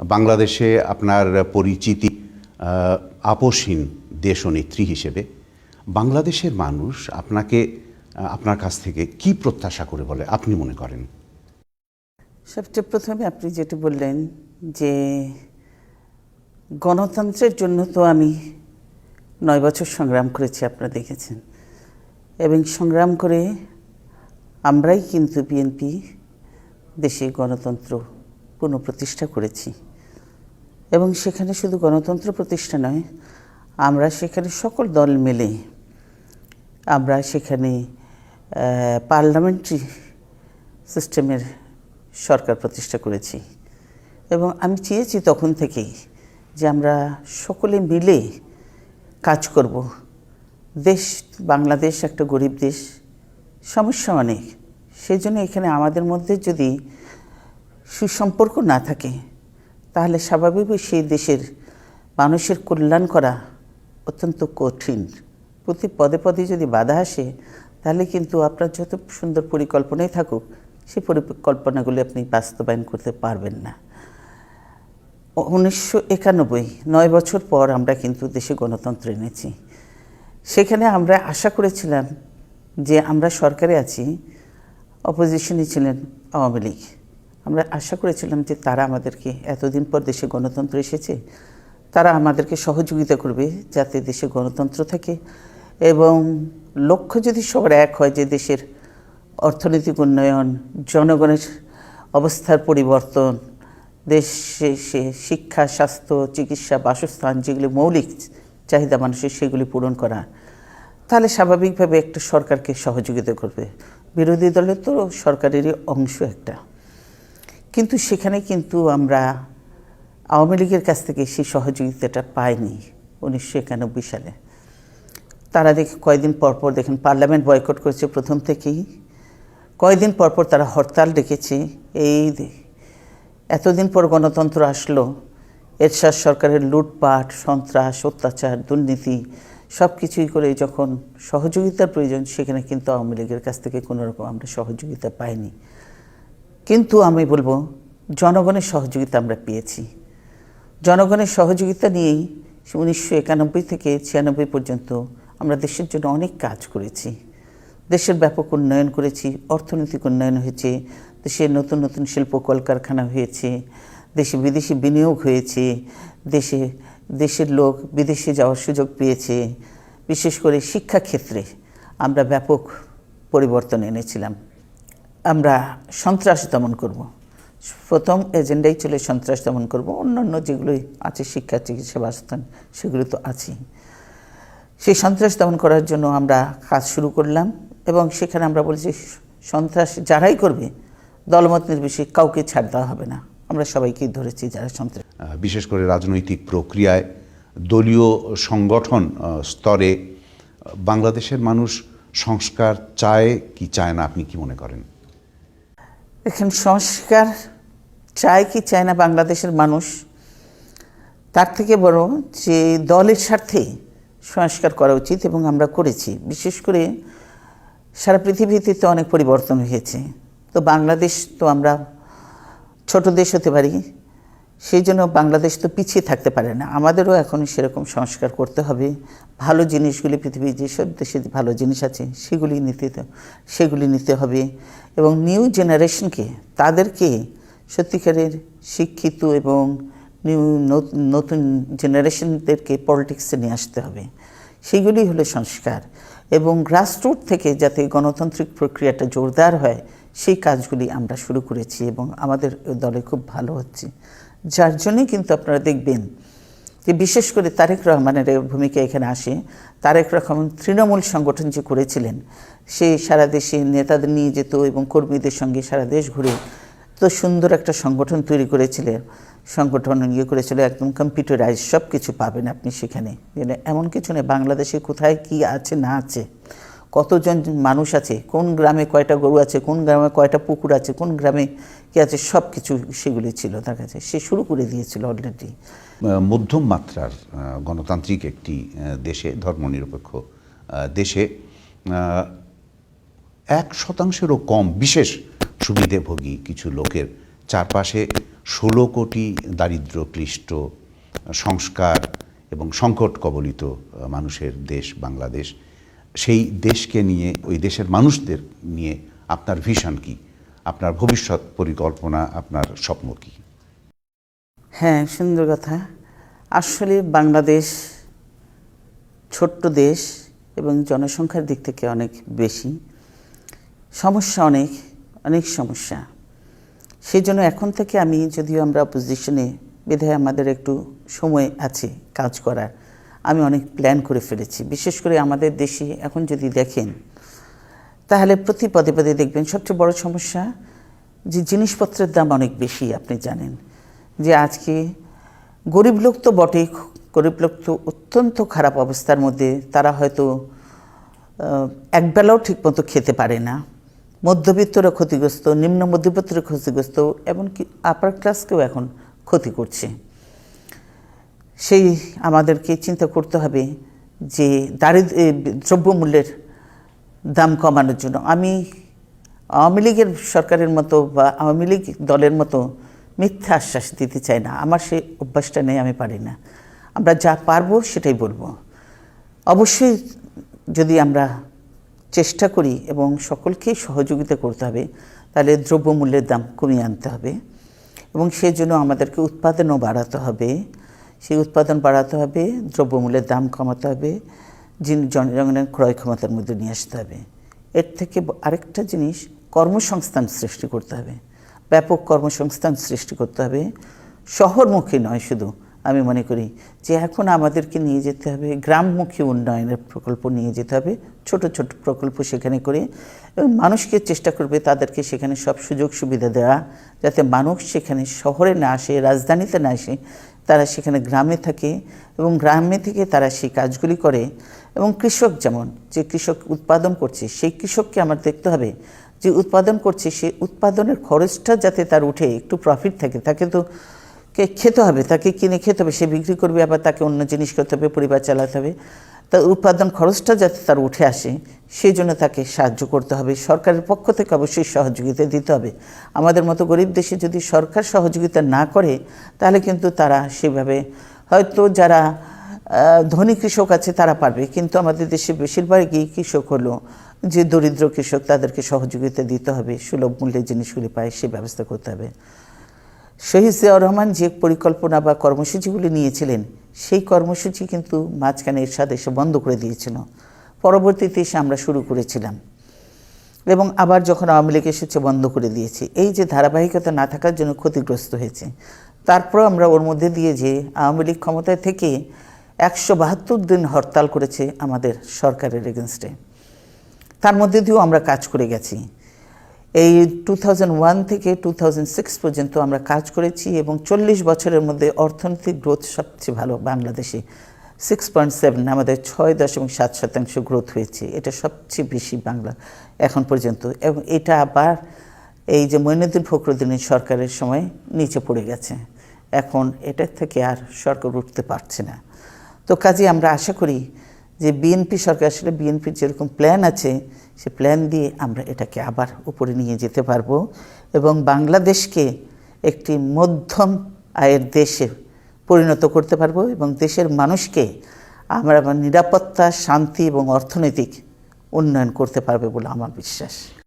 বাংলাদেশে আপনার পরিচিতি আপোষহীন দেশনেত্রী হিসেবে বাংলাদেশের মানুষ আপনাকে আপনার কাছ থেকে কি প্রত্যাশা করে বলে, আপনি মনে করেন? সবচেয়ে প্রথমে আপনি যেটা বললেন যে গণতন্ত্রের জন্য তো আমি নয় বছর সংগ্রাম করেছি, আপনারা দেখেছেন। এবং সংগ্রাম করে আমরাই কিন্তু বিএনপি দেশে গণতন্ত্র পুনঃপ্রতিষ্ঠা করেছি। এবং সেখানে শুধু গণতন্ত্র প্রতিষ্ঠা নয়, আমরা সেখানে সকল দল মিলে আমরা সেখানে পার্লামেন্টারি সিস্টেমের সরকার প্রতিষ্ঠা করেছি। এবং আমি চেয়েছি তখন থেকেই যে আমরা সকলে মিলে কাজ করব। দেশ, বাংলাদেশ একটা গরিব দেশ, সমস্যা অনেক। সেই জন্য এখানে আমাদের মধ্যে যদি সুসম্পর্ক না থাকে তাহলে স্বাভাবিকই সেই দেশের মানুষের কল্যাণ করা অত্যন্ত কঠিন। প্রতি পদে পদে যদি বাধা আসে, তাহলে কিন্তু আপনার যত সুন্দর পরিকল্পনাই থাকুক সেই পরিকল্পনাগুলি আপনি বাস্তবায়ন করতে পারবেন না। উনিশশো একানব্বই, নয় বছর পর আমরা কিন্তু দেশে গণতন্ত্র এনেছি। সেখানে আমরা আশা করেছিলাম যে আমরা সরকারে আছি, অপোজিশনে ছিলেন আওয়ামী লীগ। আমরা আশা করেছিলাম যে তারা আমাদেরকে এতদিন পর দেশে গণতন্ত্র এসেছে, তারা আমাদেরকে সহযোগিতা করবে যাতে দেশে গণতন্ত্র থাকে এবং লক্ষ্য যদি সবার এক হয় যে দেশের অর্থনৈতিক উন্নয়ন, জনগণের অবস্থার পরিবর্তন, দেশে সে শিক্ষা, স্বাস্থ্য, চিকিৎসা, বাসস্থান যেগুলি মৌলিক চাহিদা মানুষের সেগুলি পূরণ করা, তাহলে স্বাভাবিকভাবে একটা সরকারকে সহযোগিতা করবে। বিরোধী দলের তো সরকারেরই অংশ একটা। কিন্তু সেখানে কিন্তু আমরা আওয়ামী লীগের কাছ থেকে সেই সহযোগিতাটা পাইনি উনিশশো একানব্বই সালে। তারা দেখে কয়েকদিন পরপর দেখেন পার্লামেন্ট বয়কট করেছে প্রথম থেকেই। কয়েকদিন পরপর তারা হরতাল ডেকেছে। এই এতদিন পর গণতন্ত্র আসলো, এরশাদ সরকারের লুটপাট, সন্ত্রাস, অত্যাচার, দুর্নীতি সব কিছুই করে যখন সহযোগিতার প্রয়োজন, সেখানে কিন্তু আওয়ামী লীগের কাছ থেকে কোনোরকম আমরা সহযোগিতা পাইনি। কিন্তু আমি বলব, জনগণের সহযোগিতা আমরা পেয়েছি। জনগণের সহযোগিতা নিয়েই উনিশশো একানব্বই থেকে ছিয়ানব্বই পর্যন্ত আমরা দেশের জন্য অনেক কাজ করেছি। দেশের ব্যাপক উন্নয়ন করেছি, অর্থনৈতিক উন্নয়ন হয়েছে দেশে নতুন নতুন শিল্প কলকারখানা হয়েছে, দেশে বিদেশি বিনিয়োগ হয়েছে, দেশে, দেশের লোক বিদেশে যাওয়ার সুযোগ পেয়েছে। বিশেষ করে শিক্ষাক্ষেত্রে আমরা ব্যাপক পরিবর্তন এনেছিলাম। আমরা সন্ত্রাস দমন করব। প্রথম এজেন্ডাই ছিল সন্ত্রাস দমন করব। অন্যান্য যেগুলো আছে, শিক্ষা, চিকিৎসা, বাসস্থান, সেগুলো তো আছেই। সেই সন্ত্রাস দমন করার জন্য আমরা কাজ শুরু করলাম এবং সেখানে আমরা বলছি, সন্ত্রাস যারাই করবে, দলমত নির্বিশেষে কাউকে ছাড় দেওয়া হবে না। আমরা সবাইকেই ধরেছি যারা সন্ত্রাস বিশেষ করে রাজনৈতিক প্রক্রিয়ায় দলীয় সংগঠন স্তরে বাংলাদেশের মানুষ সংস্কার চায় কি চায় না, আপনি কি মনে করেন? এখন সংস্কার চায় কি চায় না বাংলাদেশের মানুষ, তার থেকে বড় যে দলের স্বার্থে সংস্কার করা উচিত এবং আমরা করেছি। বিশেষ করে সারা পৃথিবীতে তো অনেক পরিবর্তন হয়েছে। তো বাংলাদেশ তো আমরা ছোট দেশ হতে পারি সেই জন্য বাংলাদেশ তো পিছিয়ে থাকতে পারে না। আমাদেরও এখন সেরকম সংস্কার করতে হবে। ভালো জিনিসগুলি পৃথিবীর যেসব দেশে ভালো জিনিস আছে, সেগুলি নিতে সেগুলি নিতে হবে। এবং নিউ জেনারেশনকে তাদেরকে সত্যিকারের শিক্ষিত এবং নিউ নতুন- জেনারেশনদেরকে পলিটিক্সে নিয়ে আসতে হবে। সেগুলি হলো সংস্কার। এবং গ্রাসরুট থেকে যাতে গণতান্ত্রিক প্রক্রিয়াটা জোরদার হয়, সেই কাজগুলি আমরা শুরু করেছি এবং আমাদের দলে খুব ভালো হচ্ছে। যার জন্যই কিন্তু আপনারা দেখবেন যে বিশেষ করে তারেক রহমানের ভূমিকা এখানে আসে। তারেক রহমান তৃণমূল সংগঠন যে করেছিলেন, সে সারা দেশে নেতাদের নিয়ে যেত এবং কর্মীদের সঙ্গে সারা দেশ ঘুরে তো সুন্দর একটা সংগঠন তৈরি করেছিলেন সংগঠন ইয়ে করেছিল, একদম কম্পিউটারাইজ সব কিছু পাবেন আপনি সেখানে। এমন কিছু নেই, বাংলাদেশে কোথায় কি আছে না আছে। কতজন মানুষ আছে, কোন গ্রামে কয়টা গরু আছে, কোন গ্রামে কয়টা পুকুর আছে, কোন গ্রামে কি আছে সব কিছু সেগুলি ছিল তার কাছে। সে শুরু করে দিয়েছিল অলরেডি মধ্যম মাত্রার গণতান্ত্রিক একটি দেশে, ধর্মনিরপেক্ষ দেশে এক শতাংশেরও কম বিশেষ সুবিধেভোগী কিছু লোকের চারপাশে ষোলো কোটি দারিদ্র ক্লিষ্ট সংস্কার এবং সংকট কবলিত মানুষের দেশ, বাংলাদেশ। সেই দেশকে নিয়ে, ওই দেশের মানুষদের নিয়ে আপনার ভিশন কি? আপনার ভবিষ্যৎ পরিকল্পনা, আপনার স্বপ্ন কি? হ্যাঁ সুন্দর কথা। আসলে বাংলাদেশ ছোট্ট দেশ এবং জনসংখ্যার দিক থেকে অনেক বেশি। সমস্যা অনেক অনেক সমস্যা। সেই জন্য এখন থেকে আমি, যদিও আমরা অপোজিশনে বিধায় আমাদের একটু সময় আছে কাজ করার। আমি অনেক প্ল্যান করে ফেলেছি। বিশেষ করে আমাদের দেশে এখন যদি দেখেন, তাহলে প্রতি পদে পদে দেখবেন সবচেয়ে বড় সমস্যা যে জিনিসপত্রের দাম অনেক বেশি, আপনি জানেন। যে আজকে গরিব লোক তো বটেই গরিব লোক তো অত্যন্ত খারাপ অবস্থার মধ্যে, তারা হয়তো একবেলাও ঠিকমতো খেতে পারে না। মধ্যবিত্তরা ক্ষতিগ্রস্ত, নিম্ন মধ্যবিত্তরা ক্ষতিগ্রস্ত, এমনকি আপার ক্লাসকেও এখন ক্ষতি করছে। সেই আমাদেরকে চিন্তা করতে হবে যে দারিদ্র দ্রব্যমূল্যের দাম কমানোর জন্য। আমি আওয়ামী লীগের সরকারের মতো বা আওয়ামী লীগ দলের মতো মিথ্যা আশ্বাস দিতে চাই না। আমার সেই অভ্যাসটা নেই, আমি পারি না। আমরা যা পারব সেটাই বলব। অবশ্যই যদি আমরা চেষ্টা করি এবং সকলকেই সহযোগিতা করতে হবে, তাহলে দ্রব্যমূল্যের দাম কমিয়ে আনতে হবে এবং সেজন্য আমাদেরকে উৎপাদনও বাড়াতে হবে। সেই উৎপাদন বাড়াতে হবে, দ্রব্যমূল্যের দাম কমাতে হবে যিনি জনগণের ক্রয় ক্ষমতার মধ্যে নিয়ে আসতে হবে। এর থেকে আরেকটা জিনিস, কর্মসংস্থান সৃষ্টি করতে হবে। ব্যাপক কর্মসংস্থান সৃষ্টি করতে হবে। শহরমুখী নয় শুধু, আমি মনে করি যে এখন আমাদেরকে নিয়ে যেতে হবে, গ্রামমুখী উন্নয়নের প্রকল্প নিয়ে যেতে হবে, ছোট ছোট প্রকল্প সেখানে করে। এবং মানুষকে চেষ্টা করবে তাদেরকে সেখানে সব সুযোগ সুবিধা দেওয়া, যাতে মানুষ সেখানে শহরে না আসে, রাজধানীতে না আসে তারা সেখানে গ্রামে থাকে এবং গ্রামে থেকে তারা সেই কাজগুলি করে। এবং কৃষক যেমন, যে কৃষক উৎপাদন করছে, সেই কৃষককে আমার দেখতে হবে যে উৎপাদন করছে, সে উৎপাদনের খরচটা যাতে তার উঠে, একটু প্রফিট থাকে। তাকে তো কে খেতে হবে, তাকে কিনে খেতে হবে, সে বিক্রি করবে, আবার তাকে অন্য জিনিস করতে হবে, পরিবার চালাতে হবে। তা উৎপাদন খরচটা যাতে তার উঠে আসে, সেই জন্য তাকে সাহায্য করতে হবে। সরকারের পক্ষ থেকে অবশ্যই সহযোগিতা দিতে হবে। আমাদের মতো গরিব দেশে যদি সরকার সহযোগিতা না করে, তাহলে কিন্তু তারা সেভাবে হয়তো যারা ধনী কৃষক আছে তারা পারবে। কিন্তু আমাদের দেশে বেশিরভাগই কৃষক হলো যে দরিদ্র কৃষক, তাদেরকে সহযোগিতা দিতে হবে। সুলভ মূল্যে জিনিসগুলি পায়, সে ব্যবস্থা করতে হবে। শহীদ জিয়াউর রহমান যে পরিকল্পনা বা কর্মসূচিগুলি নিয়েছিলেন সেই কর্মসূচি কিন্তু মাঝখানে এরশাদ এসে বন্ধ করে দিয়েছিল। পরবর্তীতে এসে আমরা শুরু করেছিলাম। এবং আবার যখন আওয়ামী লীগ এসেছে, বন্ধ করে দিয়েছে। এই যে ধারাবাহিকতা না থাকার জন্য ক্ষতিগ্রস্ত হয়েছে। তারপর আমরা ওর মধ্যে দিয়ে যে আওয়ামী লীগ ক্ষমতায় থেকে একশো বাহাত্তর দিন হরতাল করেছে আমাদের সরকারের এগেনস্টে তার মধ্যে দিয়েও আমরা কাজ করে গেছি। এই টু থেকে টু পর্যন্ত আমরা কাজ করেছি এবং চল্লিশ বছরের মধ্যে অর্থনৈতিক গ্রোথ সবচেয়ে ভালো বাংলাদেশে। সিক্স পয়েন্ট সেভেন আমাদের ছয় দশমিক সাত শতাংশ গ্রোথ হয়েছে। এটা সবচেয়ে বেশি বাংলা এখন পর্যন্ত। এবং এটা আবার এই যে মইনুদ্দিন ফখরুদ্দিনের সরকারের সময় নিচে পড়ে গেছে। এখন এটার থেকে আর সরকার উঠতে পারছে না। তো কাজে আমরা আশা করি যে বিএনপি সরকার, আসলে বিএনপির যেরকম প্ল্যান আছে সে প্ল্যান দিয়ে আমরা এটাকে আবার উপরে নিয়ে যেতে পারব এবং বাংলাদেশকে একটি মধ্যম আয়ের দেশে পরিণত করতে পারব এবং দেশের মানুষকে আমরা নিরাপত্তা, শান্তি এবং অর্থনৈতিক উন্নয়ন করতে পারবে বলে আমার বিশ্বাস।